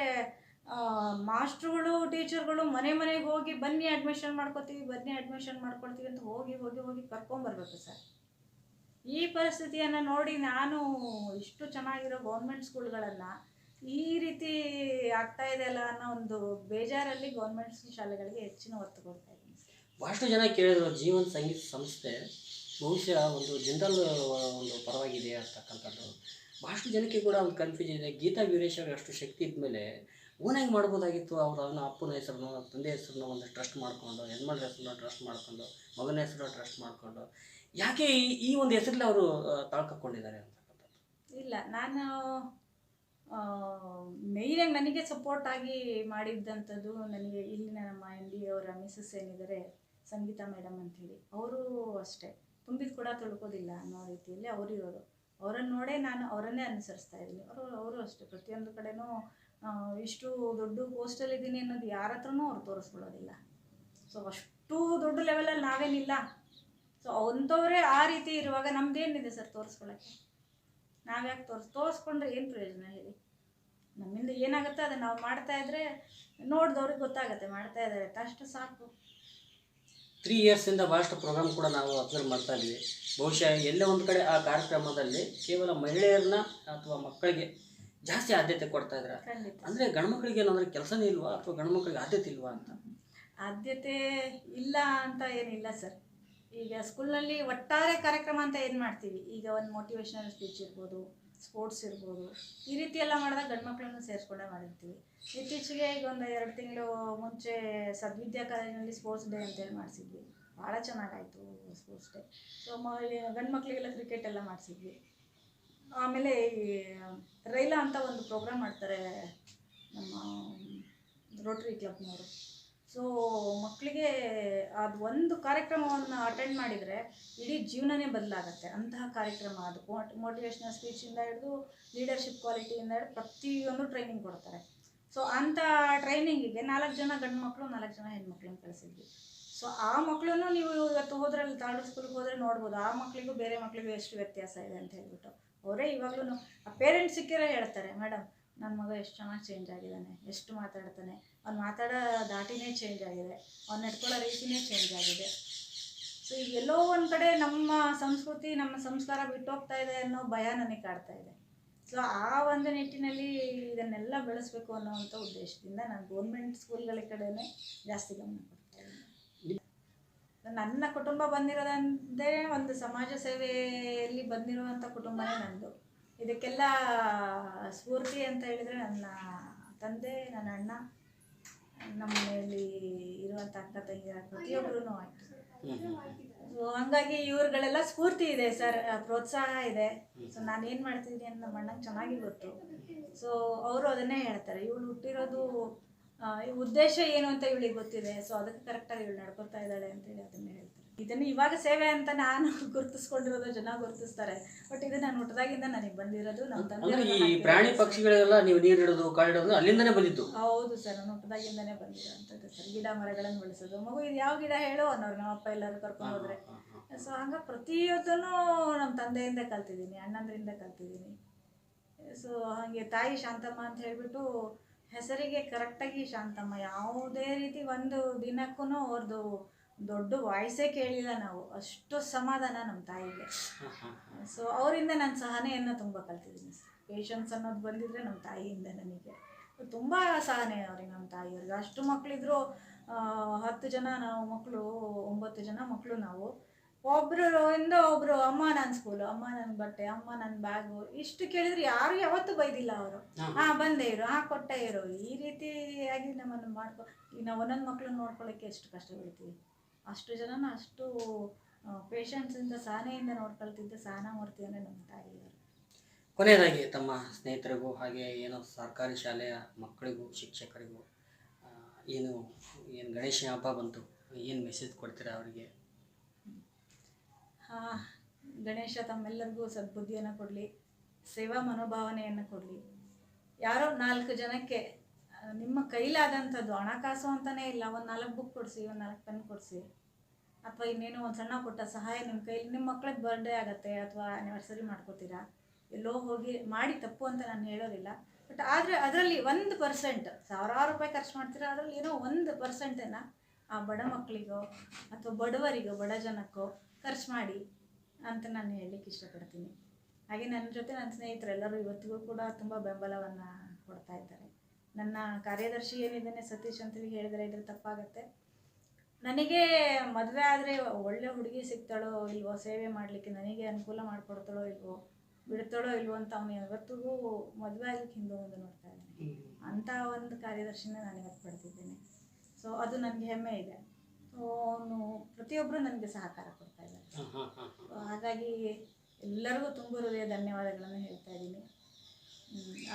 ಮಾಸ್ಟ್ರುಗಳು, ಟೀಚರ್ಗಳು ಮನೆ ಮನೆಗೆ ಹೋಗಿ ಬನ್ನಿ ಅಡ್ಮಿಷನ್ ಮಾಡ್ಕೊತೀವಿ, ಬನ್ನಿ ಅಡ್ಮಿಷನ್ ಮಾಡ್ಕೊಳ್ತೀವಿ ಅಂತ ಹೋಗಿ ಹೋಗಿ ಹೋಗಿ ಕರ್ಕೊಂಬರ್ಬೇಕು ಸರ್. ಈ ಪರಿಸ್ಥಿತಿಯನ್ನು ನೋಡಿ ನಾನು ಇಷ್ಟು ಚೆನ್ನಾಗಿರೋ ಗೌರ್ಮೆಂಟ್ ಸ್ಕೂಲ್ಗಳನ್ನು ಈ ರೀತಿ ಆಗ್ತಾ ಇದೆಯಲ್ಲ ಅನ್ನೋ ಒಂದು ಬೇಜಾರಲ್ಲಿ ಗೌರ್ಮೆಂಟ್ ಶಾಲೆಗಳಿಗೆ ಹೆಚ್ಚಿನ ಒತ್ತು ಕೊಡ್ತಾ ಇದ್ದೀನಿ ಬಹಳಷ್ಟು ಜನ ಕೇಳಿದ್ರು, ಜೀವನ್ ಸಂಗೀತ ಸಂಸ್ಥೆ ಬಹುಶಃ ಒಂದು ಜನರಲ್ ಒಂದು ಪರವಾಗಿದೆ ಅಂತಕ್ಕಂಥದ್ದು. ಬಹಳಷ್ಟು ಜನಕ್ಕೆ ಕೂಡ ಒಂದು ಕನ್ಫ್ಯೂಷನ್ ಇದೆ. ಗೀತಾ ವೀರೇಶ್ ಅಷ್ಟು ಶಕ್ತಿ ಇದ್ಮೇಲೆ ಓನಾಗಿ ಮಾಡ್ಬೋದಾಗಿತ್ತು ಅವರು ಅವನ ಅಪ್ಪನ ಹೆಸರನ್ನು ತಂದೆ ಹೆಸರನ್ನು ಒಂದು ಟ್ರಸ್ಟ್ ಮಾಡಿಕೊಂಡು ಯಜಮಾನ್ರ ಹೆಸರನ್ನ ಟ್ರಸ್ಟ್ ಮಾಡಿಕೊಂಡು ಮಗನ ಹೆಸರನ್ನ ಟ್ರಸ್ಟ್ ಮಾಡಿಕೊಂಡು. ಯಾಕೆ ಈ ಒಂದು ಹೆಸರಲ್ಲಿ ಅವರು ತಾಳ್ಕೊಂಡಿದ್ದಾರೆ ಅಂತಕ್ಕಂಥದ್ದು ಇಲ್ಲ ನಾನು ಮೇಯ್ನಾಗಿ ನನಗೆ ಸಪೋರ್ಟ್ ಆಗಿ ಮಾಡಿದ್ದಂಥದ್ದು ನನಗೆ ಇಲ್ಲಿನ ನಮ್ಮ ಎಂ ಡಿ ಅವರ ಮಿಸಸ್ ಏನಿದ್ದಾರೆ ಸಂಗೀತಾ ಮೇಡಮ್ ಅಂತೇಳಿ ಅವರು ಅಷ್ಟೇ. ತುಂಬಿದ ಕೂಡ ತೊಳ್ಕೋದಿಲ್ಲ ಅನ್ನೋ ರೀತಿಯಲ್ಲಿ ಅವರು ಇವರು ಅವರನ್ನು ನೋಡೇ ನಾನು ಅವರನ್ನೇ ಅನುಸರಿಸ್ತಾ ಇದ್ದೀನಿ. ಅವರು ಅವರು ಅಷ್ಟೇ. ಪ್ರತಿಯೊಂದು ಕಡೆನೂ ಆ, ಇಷ್ಟು ದೊಡ್ಡ ಪೋಸ್ಟಲ್ಲಿ ಇದ್ದೀನಿ ಅನ್ನೋದು ಯಾರ ಹತ್ರನೂ ಅವ್ರು ತೋರಿಸ್ಕೊಳ್ಳೋದಿಲ್ಲ. ಸೊ ಅಷ್ಟು ದೊಡ್ಡ ಲೆವೆಲಲ್ಲಿ ನಾವೇನಿಲ್ಲ. ಸೊ ಅಂಥವರೇ ಆ ರೀತಿ ಇರುವಾಗ ನಮ್ದೇನಿದೆ ಸರ್ ತೋರಿಸ್ಕೊಳ್ಳೋಕ್ಕೆ ನಾವ್ಯಾಕೆ ತೋರಿಸ್, ತೋರಿಸ್ಕೊಂಡ್ರೆ ಏನು ಪ್ರಯೋಜನ ಹೇಳಿ? ನಮ್ಮಿಂದ ಏನಾಗುತ್ತೆ ಅದನ್ನು ನಾವು ಮಾಡ್ತಾ ಇದ್ರೆ ನೋಡಿದವ್ರಿಗೆ ಗೊತ್ತಾಗುತ್ತೆ, ಮಾಡ್ತಾ ಇದ್ದಾರೆ ಅಷ್ಟು ಸಾಕು. ತ್ರೀ ಇಯರ್ಸಿಂದ ಭಾಳಷ್ಟು ಪ್ರೋಗ್ರಾಮ್ ಕೂಡ ನಾವು ಅಬ್ಸರ್ವ್ ಮಾಡ್ತಾ ಇದ್ದೀವಿ ಬಹುಶಃ ಎಲ್ಲೇ ಒಂದು ಕಡೆ ಆ ಕಾರ್ಯಕ್ರಮದಲ್ಲಿ ಕೇವಲ ಮಹಿಳೆಯರನ್ನ ಅಥವಾ ಮಕ್ಕಳಿಗೆ ಜಾಸ್ತಿ ಆದ್ಯತೆ ಕೊಡ್ತಾ ಇದ್ರೆ? ಅಂದ್ರೆ ಅಂದರೆ ಗಂಡು ಮಕ್ಕಳಿಗೆ ಏನಂದ್ರೆ ಕೆಲಸನೇ ಇಲ್ವಾ ಅಥವಾ ಗಂಡು ಮಕ್ಕಳಿಗೆ ಆದ್ಯತೆ ಇಲ್ವಾ ಅಂತ? ಆದ್ಯತೆ ಇಲ್ಲ ಅಂತ ಏನಿಲ್ಲ ಸರ್. ಈಗ ಸ್ಕೂಲ್ನಲ್ಲಿ ಒಟ್ಟಾರೆ ಕಾರ್ಯಕ್ರಮ ಅಂತ ಏನು ಮಾಡ್ತೀವಿ? ಈಗ ಒಂದು ಮೋಟಿವೇಶ್ನಲ್ ಸ್ಪೀಚ್ ಇರ್ಬೋದು ಸ್ಪೋರ್ಟ್ಸ್ ಇರ್ಬೋದು ಈ ರೀತಿ ಎಲ್ಲ ಮಾಡಿದಾಗ ಗಂಡು ಮಕ್ಕಳನ್ನು ಸೇರಿಸ್ಕೊಂಡೇ ಮಾಡಿರ್ತೀವಿ. ಇತ್ತೀಚೆಗೆ ಈಗ ಒಂದು ಎರಡು ತಿಂಗಳು ಮುಂಚೆ ಸದ್ವಿದ್ಯಾ ಕಾಲೇಜಿನಲ್ಲಿ ಸ್ಪೋರ್ಟ್ಸ್ ಡೇ ಅಂತೇಳಿ ಮಾಡಿಸಿದ್ವಿ. ಭಾಳ ಚೆನ್ನಾಗಾಯಿತು ಸ್ಪೋರ್ಟ್ಸ್ ಡೇ ಸೊ ಮ ಗಂಡು ಮಕ್ಕಳಿಗೆಲ್ಲ ಕ್ರಿಕೆಟ್ ಎಲ್ಲ ಮಾಡಿಸಿದ್ವಿ. ಆಮೇಲೆ ಈ ರೈಲಾ ಅಂತ ಒಂದು ಪ್ರೋಗ್ರಾಮ್ ಮಾಡ್ತಾರೆ ನಮ್ಮ ರೋಟ್ರಿ ಕ್ಲಬ್ನವರು ಸೊ ಮಕ್ಕಳಿಗೆ ಅದು ಒಂದು ಕಾರ್ಯಕ್ರಮವನ್ನು ಅಟೆಂಡ್ ಮಾಡಿದರೆ ಇಡೀ ಜೀವನನೇ ಬದಲಾಗತ್ತೆ. ಅಂತಹ ಕಾರ್ಯಕ್ರಮ ಅದು. ಮೋಟಿವೇಶ್ನಲ್ ಸ್ಪೀಚಿಂದ ಹಿಡಿದು ಲೀಡರ್ಶಿಪ್ ಕ್ವಾಲಿಟಿಯಿಂದ ಹಿಡಿದು ಪ್ರತಿಯೊಂದು ಟ್ರೈನಿಂಗ್ ಕೊಡ್ತಾರೆ. ಸೊ ಅಂಥ ಟ್ರೈನಿಂಗಿಗೆ ನಾಲ್ಕು ಜನ ಗಂಡು ಮಕ್ಕಳು ನಾಲ್ಕು ಜನ ಹೆಣ್ಮಕ್ಳನ್ನ ಕಳಿಸಿದ್ವಿ. ಸೊ ಆ ಮಕ್ಕಳನ್ನು ನೀವು ಇವತ್ತು ಹೋದ್ರಲ್ಲಿ ತಾಳು ಸ್ಕೂಲ್ಗೆ ಹೋದರೆ ನೋಡ್ಬೋದು. ಆ ಮಕ್ಕಳಿಗೂ ಬೇರೆ ಮಕ್ಕಳಿಗೂ ಎಷ್ಟು ವ್ಯತ್ಯಾಸ ಇದೆ ಅಂತ ಹೇಳ್ಬಿಟ್ಟು. ಅವರೇ ಇವಾಗಲೂ ಆ ಪೇರೆಂಟ್ಸ್ ಸಿಕ್ಕಿರೋ ಹೇಳ್ತಾರೆ ಮೇಡಮ್ ನನ್ನ ಮಗ ಎಷ್ಟು ಚೆನ್ನಾಗಿ ಚೇಂಜ್ ಆಗಿದ್ದಾನೆ, ಎಷ್ಟು ಮಾತಾಡ್ತಾನೆ. ಅವ್ನು ಮಾತಾಡೋ ದಾಟಿನೇ ಚೇಂಜ್ ಆಗಿದೆ. ಅವ್ನು ನಡ್ಕೊಳ್ಳೋ ರೀತಿನೇ ಚೇಂಜ್ ಆಗಿದೆ. ಸೊ ಎಲ್ಲೋ ಒಂದು ಕಡೆ ನಮ್ಮ ಸಂಸ್ಕೃತಿ, ನಮ್ಮ ಸಂಸ್ಕಾರ ಬಿಟ್ಟೋಗ್ತಾ ಇದೆ ಅನ್ನೋ ಭಯ ನನಗೆ ಕಾಡ್ತಾ ಇದೆ. ಸೊ ಆ ಒಂದು ನಿಟ್ಟಿನಲ್ಲಿ ಇದನ್ನೆಲ್ಲ ಬೆಳೆಸಬೇಕು ಅನ್ನೋವಂಥ ಉದ್ದೇಶದಿಂದ ನಾನು ಗೌರ್ಮೆಂಟ್ ಸ್ಕೂಲ್ಗಳ ಕಡೆನೇ ಜಾಸ್ತಿ ಗಮನ ನನ್ನ ಕುಟುಂಬ ಬಂದಿರೋದಂದರೆ ಒಂದು ಸಮಾಜ ಸೇವೆಯಲ್ಲಿ ಬಂದಿರುವಂಥ ಕುಟುಂಬನೇ ನಂದು. ಇದಕ್ಕೆಲ್ಲ ಸ್ಫೂರ್ತಿ ಅಂತ ಹೇಳಿದರೆ ನನ್ನ ತಂದೆ, ನನ್ನ ಅಣ್ಣ ನಮ್ಮಲ್ಲಿ ಇರುವಂಥ ಅಕ್ಕ ತಂಗಿಯರ ಪ್ರತಿಯೊಬ್ಬರೂ ಆಯಿತು. ಸೊ ಹಂಗಾಗಿ ಇವ್ರುಗಳೆಲ್ಲ ಸ್ಫೂರ್ತಿ ಇದೆ ಸರ್, ಪ್ರೋತ್ಸಾಹ ಇದೆ. ಸೊ ನಾನು ಏನು ಮಾಡ್ತಿದ್ದೀನಿ ಅಂತ ನಮ್ಮ ಅಣ್ಣಂಗೆ ಚೆನ್ನಾಗಿ ಗೊತ್ತು. ಸೊ ಅವರು ಅದನ್ನೇ ಹೇಳ್ತಾರೆ. ಇವಳು ಹುಟ್ಟಿರೋದು ಉದ್ದೇಶ ಏನು ಅಂತ ಇವಳಿಗೆ ಗೊತ್ತಿದೆ. ಸೊ ಅದಕ್ಕೆ ಕರೆಕ್ಟಾಗಿ ಇವಳು ನಡ್ಕೊತಾ ಇದ್ದಾಳೆ ಅಂತೇಳಿ ಅದನ್ನ ಹೇಳ್ತಾರೆ. ಇದನ್ನು ಇವಾಗ ಸೇವೆ ಅಂತ ನಾನು ಗುರುತಿಸ್ಕೊಂಡಿರೋದು ಜನ ಗುರುತಿಸ್ತಾರೆ. ಬಟ್ ಇದು ನಾನು ಹುಟ್ಟದಾಗಿಂದ ನನಗೆ ಬಂದಿರೋದು ನಮ್ಮ ಅಂದ್ರೆ ಈ ಪ್ರಾಣಿ ಪಕ್ಷಿಗಳೆಲ್ಲ ನೀವು ನೀರಿಡೋದು ಕಾಳಿಡೋದು ಅಲ್ಲಿಂದನೇ ಬಂದಿತ್ತು ಹೌದು ಸರ್ ನಾನು ಹುಟ್ಟದಾಗಿಂದನೇ ಬಂದಿರೋಂಥದ್ದು ಸರ್. ಗಿಡ ಮರಗಳನ್ನು ಬೆಳೆಸೋದು. ಮಗು ಇದು ಯಾವ ಗಿಡ ಹೇಳು ಅನ್ನೋರು ನಮ್ಮ ಅಪ್ಪ ಎಲ್ಲರೂ ಕರ್ಕೊಂಡು ಹೋದ್ರೆ. ಸೊ ಹಂಗೆ ಪ್ರತಿಯೊಂದನ್ನು ನಮ್ಮ ತಂದೆಯಿಂದ ಕಲ್ತಿದ್ದೀನಿ ಅಣ್ಣಂದ್ರಿಂದ ಕಲ್ತಿದ್ದೀನಿ. ಸೊ ಹಾಗೆ ತಾಯಿ ಶಾಂತಮ್ಮ ಅಂತ ಹೇಳ್ಬಿಟ್ಟು ಹೆಸರಿಗೆ ಕರೆಕ್ಟಾಗಿ ಶಾಂತಮ್ಮ, ಯಾವುದೇ ರೀತಿ ಒಂದು ದಿನಕ್ಕೂ ಅವ್ರದ್ದು ದೊಡ್ಡ ವಾಯ್ಸೇ ಕೇಳಿಲ್ಲ ನಾವು. ಅಷ್ಟು ಸಮಾಧಾನ ನಮ್ಮ ತಾಯಿಗೆ. ಸೊ ಅವರಿಂದ ನಾನು ಸಹನೆಯನ್ನು ತುಂಬ ಕಲ್ತಿದ್ದೀನಿ ಪೇಷನ್ಸ್ ಅನ್ನೋದು ಬಂದಿದ್ರೆ ನಮ್ಮ ತಾಯಿಯಿಂದ ನನಗೆ. ತುಂಬ ಸಹನೆ ಅವ್ರಿಗೆ ನಮ್ಮ ತಾಯಿಯವ್ರಿಗೆ. ಅಷ್ಟು ಮಕ್ಕಳಿದ್ರು ಹತ್ತು ಜನ ನಾವು ಮಕ್ಕಳು ಒಂಬತ್ತು ಜನ ಮಕ್ಕಳು ನಾವು. ಒಬ್ರು ಇಂದ ಒಬ್ರು ಅಮ್ಮ ನನ್ನ ಸ್ಕೂಲು ಅಮ್ಮ ನನ್ನ ಬಟ್ಟೆ ಅಮ್ಮ ನನ್ನ ಬ್ಯಾಗು ಇಷ್ಟು ಕೇಳಿದ್ರೆ ಯಾರು ಯಾವತ್ತೂ ಬೈದಿಲ್ಲ ಅವರು. ಹಾ. ಬಂದೆ ಇರು ಹಾ ಕೊಟ್ಟೆ ಇರು. ಈ ರೀತಿಯಾಗಿ ನಮ್ಮನ್ನು ಮಾಡ್ಕೊ ಈಗ ನಾವು ಒಂದೊಂದು ಮಕ್ಕಳನ್ನ ನೋಡ್ಕೊಳ್ಳೋಕ್ಕೆ ಎಷ್ಟು ಕಷ್ಟ ಬೀಳ್ತೀವಿ ಅಷ್ಟು ಜನನ ಅಷ್ಟು ಪೇಷನ್ಸಿಂದ ಸಹನೆಯಿಂದ ನೋಡ್ಕೊಳ್ತಿದ್ದ ಸಹನಾಮೂರ್ತಿ ಅಂದ್ರೆ ನಮ್ಮ ತಾಯಿಯವರು ಕೊನೆಯದಾಗಿ ತಮ್ಮ ಸ್ನೇಹಿತರಿಗೂ ಹಾಗೆ ಏನೋ ಸರ್ಕಾರಿ ಶಾಲೆಯ ಮಕ್ಕಳಿಗೂ ಶಿಕ್ಷಕರಿಗೂ ಏನು ಏನು ಗಣೇಶ ಹಬ್ಬ ಬಂತು ಏನು ಮೆಸೇಜ್ ಕೊಡ್ತೀರಾ ಅವರಿಗೆ? ಗಣೇಶ, ತಮ್ಮೆಲ್ಲರಿಗೂ ಸದ್ಬುದ್ಧಿಯನ್ನು ಕೊಡಲಿ, ಸೇವಾ ಮನೋಭಾವನೆಯನ್ನು ಕೊಡಲಿ. ಯಾರೋ ನಾಲ್ಕು ಜನಕ್ಕೆ ನಿಮ್ಮ ಕೈಲಾದಂಥದ್ದು ಹಣಕಾಸು ಅಂತಲೇ ಇಲ್ಲ, ಒಂದು ನಾಲ್ಕು ಬುಕ್ ಕೊಡಿಸಿ, ಒಂದು ನಾಲ್ಕು ಪೆನ್ ಕೊಡಿಸಿ. ಅಥವಾ ಇನ್ನೇನೋ ಒಂದು ಸಣ್ಣ ಪುಟ್ಟ ಸಹಾಯ ನಿಮ್ಮ ಕೈಲಿ ನಿಮ್ಮ ಮಕ್ಳಿಗೆ ಬರ್ಡೇ ಆಗುತ್ತೆ, ಅಥವಾ ಆ್ಯನಿವರ್ಸರಿ ಮಾಡ್ಕೋತೀರಾ. ಎಲ್ಲೋ ಹೋಗಿ ಮಾಡಿ ತಪ್ಪು ಅಂತ ನಾನು ಹೇಳೋದಿಲ್ಲ. ಬಟ್ ಆದರೆ ಅದರಲ್ಲಿ ಒಂದು ಪರ್ಸೆಂಟ್ ಸಾವಿರಾರು ರೂಪಾಯಿ ಖರ್ಚು ಮಾಡ್ತೀರಾ, ಅದರಲ್ಲಿ ಏನೋ ಒಂದು ಪರ್ಸೆಂಟನ್ನು ಆ ಬಡ ಮಕ್ಕಳಿಗೋ ಅಥವಾ ಬಡವರಿಗೋ, ಬಡ ಜನಕ್ಕೋ ಖರ್ಚು ಮಾಡಿ ಅಂತ ನಾನು ಹೇಳಲಿಕ್ಕೆ ಇಷ್ಟಪಡ್ತೀನಿ. ಹಾಗೆ ನನ್ನ ಜೊತೆ ನನ್ನ ಸ್ನೇಹಿತರೆಲ್ಲರೂ ಇವತ್ತಿಗೂ ಕೂಡ ತುಂಬ ಬೆಂಬಲವನ್ನು ಕೊಡ್ತಾ ಇದ್ದಾರೆ. ನನ್ನ ಕಾರ್ಯದರ್ಶಿ ಏನಿದ್ದಾನೆ ಸತೀಶ್ ಅಂತೇಳಿ ಹೇಳಿದರೆ ಇದ್ರೆ ತಪ್ಪಾಗತ್ತೆ. ನನಗೆ ಮದುವೆ ಆದರೆ ಒಳ್ಳೆ ಹುಡುಗಿ ಸಿಗ್ತಾಳೋ ಇಲ್ವೋ ಸೇವೆ ಮಾಡಲಿಕ್ಕೆ ನನಗೆ ಅನುಕೂಲ ಮಾಡಿಕೊಡ್ತಾಳೋ ಇಲ್ವೋ ಬಿಡ್ತಾಳೋ ಇಲ್ವೋ ಅಂತ ಅವನು ಯಾವತ್ತಿಗೂ ಮದುವೆ ಆಗಲಿಕ್ಕೆ ಹಿಂದೆ ಮುಂದೆ ನೋಡ್ತಾ ಇದ್ದಾನೆ. ಅಂಥ ಒಂದು ಕಾರ್ಯದರ್ಶಿನ ನಾನು ಇವತ್ತು ಪಡ್ತಿದ್ದೇನೆ. ಸೊ ಅದು ನನಗೆ ಹೆಮ್ಮೆ ಇದೆ. ಸೊ ಅವನು ಪ್ರತಿಯೊಬ್ಬರು ನನಗೆ ಸಹಕಾರ ಕೊಡ್ತಾ ಇದ್ದಾರೆ. ಹಾಗಾಗಿ ಎಲ್ಲರಿಗೂ ತುಂಬ ಹೃದಯ ಧನ್ಯವಾದಗಳನ್ನು ಹೇಳ್ತಾ ಇದ್ದೀನಿ.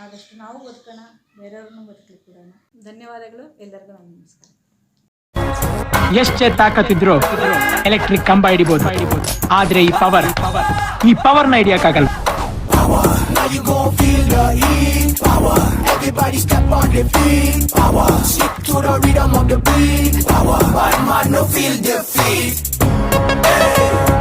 ಆದಷ್ಟು ನಾವು ಬದುಕೋಣ ಬೇರೆಯವ್ರನ್ನೂ ಬದುಕಲಿಕ್ಕೆ ಕೊಡೋಣ ಧನ್ಯವಾದಗಳು ಎಲ್ಲರಿಗೂ ನನ್ನ ನಮಸ್ಕಾರ. ಎಷ್ಟೇ ತಾಕತ್ತಿದ್ರು? ಎಲೆಕ್ಟ್ರಿಕ್ ಕಂಬ ಹಿಡಿಬಹುದು ಆದ್ರೆ ಈ ಪವರ್ ಈ ಪವರ್ನ power. Now you gon' feel the heat, power. Everybody step on the feet, power. Stick to the rhythm of the beat, power. Bad man no feel defeat. Hey.